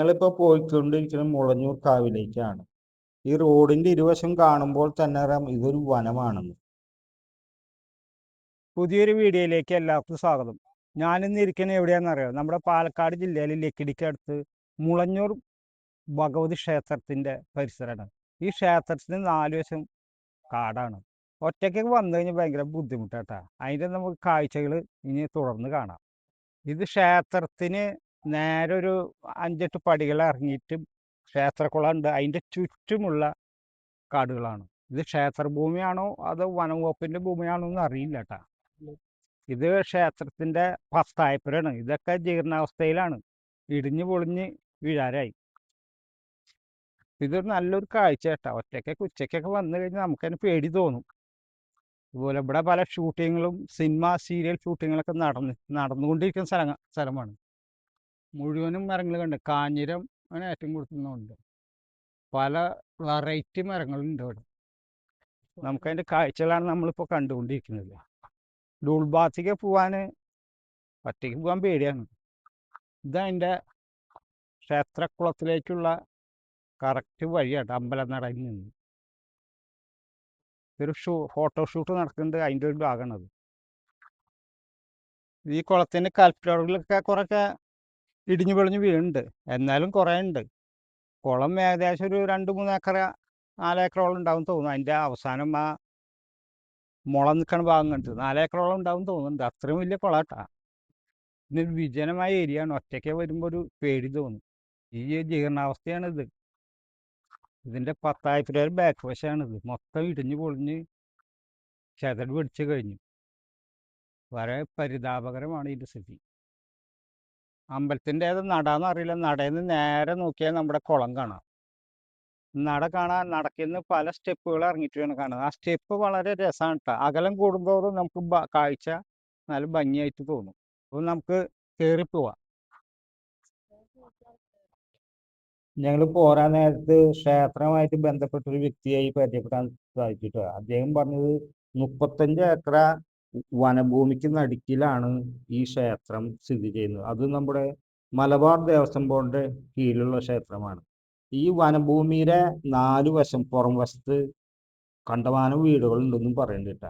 ഞങ്ങളിപ്പോൾ പോയിക്കൊണ്ടിരിക്കുന്നത് മുളഞ്ഞൂർ കാവിലേക്കാണ്. ഈ റോഡിന്റെ ഇരുവശം കാണുമ്പോൾ തന്നെ അറിയാം ഇതൊരു വനമാണെന്ന്. പുതിയൊരു വീഡിയോയിലേക്ക് എല്ലാവർക്കും സ്വാഗതം. ഞാനിന്ന് ഇരിക്കുന്നത് എവിടെയാണെന്നറിയാം? നമ്മുടെ പാലക്കാട് ജില്ലയിലെ ലക്കിടിക്കടുത്ത് മുളഞ്ഞൂർ ഭഗവതി ക്ഷേത്രത്തിന്റെ പരിസരമാണ്. ഈ ക്ഷേത്രത്തിന് നാല് വശം കാടാണ്. ഒറ്റയ്ക്ക് വന്നു കഴിഞ്ഞാൽ ഭയങ്കര ബുദ്ധിമുട്ടാട്ടാ. അതിന്റെ നമുക്ക് കാഴ്ചകൾ ഇനി തുടർന്ന് കാണാം. ഇത് ക്ഷേത്രത്തിന് നേരെ ഒരു അഞ്ചെട്ട് പടികൾ ഇറങ്ങിയിട്ട് ക്ഷേത്രക്കുളം ഉണ്ട് അതിന്റെ ചുറ്റുമുള്ള കാടുകളാണ്. ഇത് ക്ഷേത്രഭൂമിയാണോ അതോ വനംവകുപ്പിന്റെ ഭൂമിയാണോ എന്ന് അറിയില്ല കേട്ടാ ഇത് ക്ഷേത്രത്തിന്റെ പസ്തായപ്പുരാണ് ഇതൊക്കെ ജീർണാവസ്ഥയിലാണ്. ഇടിഞ്ഞു പൊളിഞ്ഞ് വീഴാരായി ഇതൊരു നല്ലൊരു കാഴ്ച കേട്ടാ ഒറ്റയ്ക്കൊക്കെ ഉച്ചയ്ക്കൊക്കെ വന്നു കഴിഞ്ഞാൽ നമുക്കതിന് പേടി തോന്നും. അതുപോലെ ഇവിടെ പല ഷൂട്ടിങ്ങുകളും സിനിമ സീരിയൽ ഷൂട്ടിങ്ങുകളൊക്കെ നടന്ന് നടന്നുകൊണ്ടിരിക്കുന്ന സ്ഥലം സ്ഥലമാണ്. മുഴുവനും മരങ്ങൾ കണ്ട് കാഞ്ഞിരം അങ്ങനെ ഏറ്റവും കൊടുക്കുന്നുണ്ട് പല വെറൈറ്റി മരങ്ങളുണ്ട് ഇവിടെ നമുക്കതിന്റെ കാഴ്ചകളാണ് നമ്മളിപ്പോൾ കണ്ടുകൊണ്ടിരിക്കുന്നത്. ഡൂൾബാത്തിക്ക് പോവാൻ ഒറ്റയ്ക്ക് പോകാൻ പേടിയാണ്. ഇതതിന്റെ ക്ഷേത്രക്കുളത്തിലേക്കുള്ള കറക്റ്റ് വഴിയാണ് അമ്പലനടയിൽ നിന്ന്. ഒരു ഷൂ ഫോട്ടോഷൂട്ട് നടക്കുന്നുണ്ട് അതിന്റെ ഒരു ഭാഗമാണത് ഈ കുളത്തിന്റെ കൽപ്പിലൊക്കെ കുറേയൊക്കെ ഇടിഞ്ഞു പൊളിഞ്ഞ് വീഴുന്നുണ്ട്. എന്നാലും കുറേ ഉണ്ട് കുളം ഏകദേശം ഒരു രണ്ട് മൂന്ന് ഏക്കർ നാലേക്കറോളം ഉണ്ടാവും തോന്നുന്നു. അതിന്റെ അവസാനം ആ മുള നിൽക്കണ ഭാഗം കണ്ടത് നാലേക്കറോളം ഉണ്ടാവും തോന്നുന്നുണ്ട്. അത്രയും വലിയ കുളട്ടാ. പിന്നെ വിജനമായ ഏരിയ ആണ്. ഒറ്റയ്ക്ക് വരുമ്പോൾ ഒരു പേടി തോന്നും. ഈ ജീർണാവസ്ഥയാണ് ഇത് ഇതിന്റെ പത്തായിരത്തി രൂപ ബാക്ക് വശമാണിത് മൊത്തം ഇടിഞ്ഞു പൊളിഞ്ഞ് ചെതട് പിടിച്ച് കഴിഞ്ഞു. വളരെ പരിതാപകരമാണ് ഇതിന്റെ സ്ഥിതി. അമ്പലത്തിന്റെ ഏത് നടാന്ന് അറിയില്ല. നടയിൽ നിന്ന് നേരെ നോക്കിയാൽ നമ്മുടെ കുളം കാണാം. നട കാണാൻ നടക്കുന്ന പല സ്റ്റെപ്പുകൾ ഇറങ്ങിയിട്ട് വേണം കാണാൻ ആ സ്റ്റെപ്പ് വളരെ രസമാണ് കേട്ടോ അകലം കൂടുമ്പോഴും നമുക്ക് കാഴ്ച നല്ല ഭംഗിയായിട്ട് തോന്നും. അപ്പോൾ നമുക്ക് കയറി പോവാം. ഞങ്ങൾ പോരാൻ നേരത്ത് ക്ഷേത്രമായിട്ട് ബന്ധപ്പെട്ട ഒരു വ്യക്തിയായി പരിചയപ്പെടാൻ സാധിച്ചിട്ട്. അദ്ദേഹം പറഞ്ഞത് മുപ്പത്തഞ്ച് ഏക്കർ വനഭൂമിക്ക് നടുക്കിലാണ് ഈ ക്ഷേത്രം സ്ഥിതി ചെയ്യുന്നത്. അത് നമ്മുടെ മലബാർ ദേവസ്വം ബോർഡിന്റെ കീഴിലുള്ള ക്ഷേത്രമാണ്. ഈ വനഭൂമിയുടെ നാല് വശം പുറം വശത്ത് കണ്ടമാനം വീടുകളുണ്ടെന്നും പറയേണ്ടിട്ട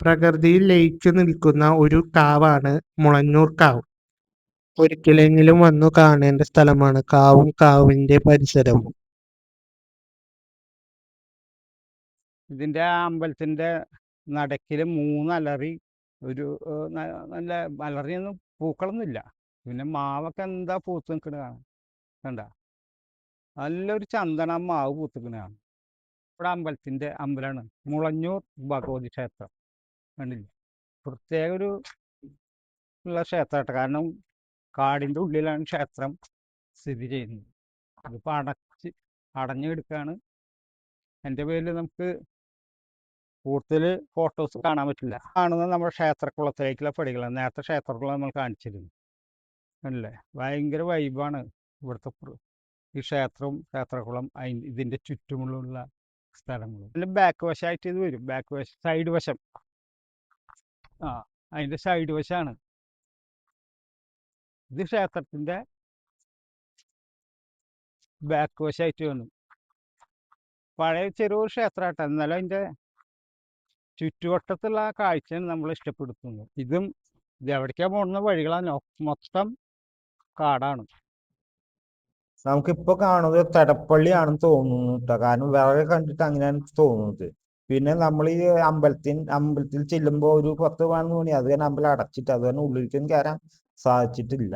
പ്രകൃതിയിൽ ലയിച്ചു നിൽക്കുന്ന ഒരു കാവാണ് മുളഞ്ഞൂർ കാവ്. ഒരിക്കലെങ്കിലും വന്നു കാണേണ്ട സ്ഥലമാണ് കാവും കാവിന്റെ പരിസരവും ഇതിന്റെ അമ്പലത്തിന്റെ നടക്കിൽ മൂന്ന് അലറി ഒരു നല്ല അലറിയൊന്നും പൂക്കളൊന്നുമില്ല. പിന്നെ മാവൊക്കെ എന്താ പൂത്ത് നിൽക്കണ കാണാം കണ്ട? നല്ലൊരു ചന്ദന മാവ് പൂത്ത് നിൽക്കണ കാണാം ഇവിടെ അമ്പലത്തിന്റെ അമ്പലമാണ്. മുളഞ്ഞൂർ ഭഗവതി ക്ഷേത്രം. കണ്ടില്ല? പ്രത്യേക ഒരു ഉള്ള ക്ഷേത്രമായിട്ട് കാരണം കാടിന്റെ ഉള്ളിലാണ് ക്ഷേത്രം സ്ഥിതി ചെയ്യുന്നത്. അതിപ്പോൾ അടച്ച് അടഞ്ഞു കിടക്കുകയാണ് എന്റെ പേരിൽ നമുക്ക് കൂടുതൽ ഫോട്ടോസ് കാണാൻ പറ്റില്ല. കാണുന്നത് നമ്മുടെ ക്ഷേത്രക്കുളത്തിലേക്കുള്ള പടികളാണ് നേരത്തെ ക്ഷേത്രക്കുളം നമ്മൾ കാണിച്ചിരുന്നു. അല്ലേ? ഭയങ്കര വൈബാണ് ഇവിടുത്തെ ഈ ക്ഷേത്രവും ക്ഷേത്രക്കുളം അതി ഇതിന്റെ ചുറ്റുമുള്ള സ്ഥലങ്ങളും. അതിന്റെ ബാക്ക് വശമായിട്ട് ഇത് വരും. ബാക്ക് വശം സൈഡ് വശം. ആ അതിന്റെ സൈഡ് വശമാണ് ഇത് ക്ഷേത്രത്തിന്റെ ബാക്ക് വശമായിട്ട് വന്നു. പഴയ ചെറിയൊരു ക്ഷേത്രമാട്ടോ എന്നാലും അതിന്റെ ചുറ്റുവട്ടത്തുള്ള ആ കാഴ്ചയാണ് നമ്മൾ ഇഷ്ടപ്പെടുത്തുന്നത്. ഇതും ഇത് എവിടേക്കാ പോകുന്ന വഴികളാണ്. മൊത്തം കാടാണ്. നമുക്കിപ്പോ കാണുന്നത് തടപ്പള്ളിയാണെന്ന് തോന്നുന്നു കേട്ടോ കാരണം വേറെ കണ്ടിട്ട് അങ്ങനെയാണ് തോന്നുന്നത്. പിന്നെ നമ്മൾ ഈ അമ്പലത്തിൽ അമ്പലത്തിൽ ചെല്ലുമ്പോൾ ഒരു പത്ത് പതിനൊന്ന് മണി അത് തന്നെ അമ്പലം അടച്ചിട്ട് അത് തന്നെ ഉള്ളിലേക്കൊന്നും കയറാൻ സാധിച്ചിട്ടില്ല.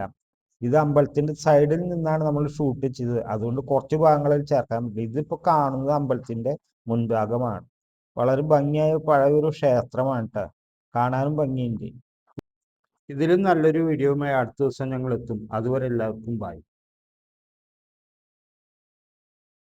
ഇത് അമ്പലത്തിന്റെ സൈഡിൽ നിന്നാണ് നമ്മൾ ഷൂട്ട് ചെയ്തത്. അതുകൊണ്ട് കുറച്ച് ഭാഗങ്ങളിൽ ചേർക്കാൻ പറ്റില്ല. ഇതിപ്പോ കാണുന്നത് അമ്പലത്തിന്റെ മുൻഭാഗമാണ്. വളരെ ഭംഗിയായ പഴയൊരു ക്ഷേത്രമാണ് കേട്ടോ കാണാനും ഭംഗിയുണ്ട്. ഇതിലും നല്ലൊരു വീഡിയോയുമായി അടുത്ത ദിവസം ഞങ്ങൾ എത്തും. അതുവരെ എല്ലാവർക്കും ബൈ